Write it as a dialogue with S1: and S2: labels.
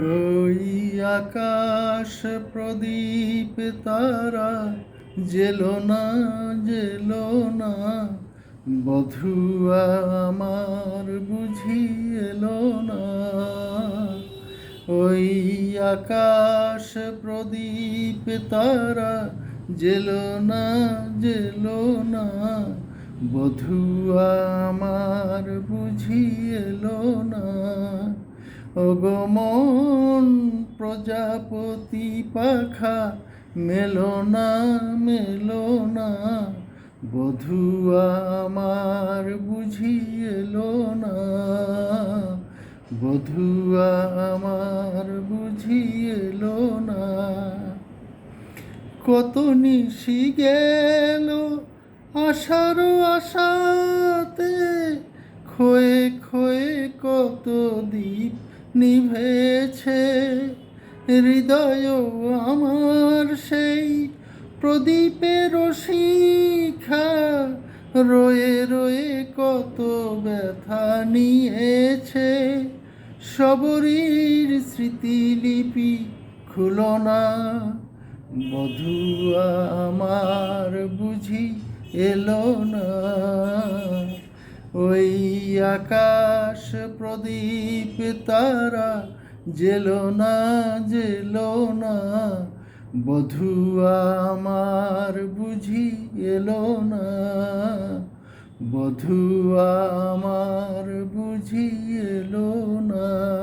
S1: ওই আকাশ প্রদীপ তারা জেলো না জেলো না। বধুয়া আমার বুঝি এলো না। ওই আকাশ প্রদীপ তারা জেলো না জেলো না। বধুয়া আমার বুঝি এলো না। অগমন প্রজাপতি পাখা, মেলো না মেলো না। বধুয়া আমার বুঝি এলো না। বধুয়া আমার বুঝি এলো না। কত নিশি গেল আশার আশাতে, ক্ষয়ে ক্ষয়ে কত দ্বীপ নিভেছে, হৃদয় আমার সেই প্রদীপের শিখা। রয়ে রয়ে কত ব্যথা নিয়েছে সবরীর স্মৃতিলিপি খুলো না। বধুয়া আমার বুঝি এলো না। ওই আকাশ প্রদীপ তারা জেলো না জেলো না। বধুয়া আমার বুঝি এলো না। বধুয়া আমার বুঝি এলো না।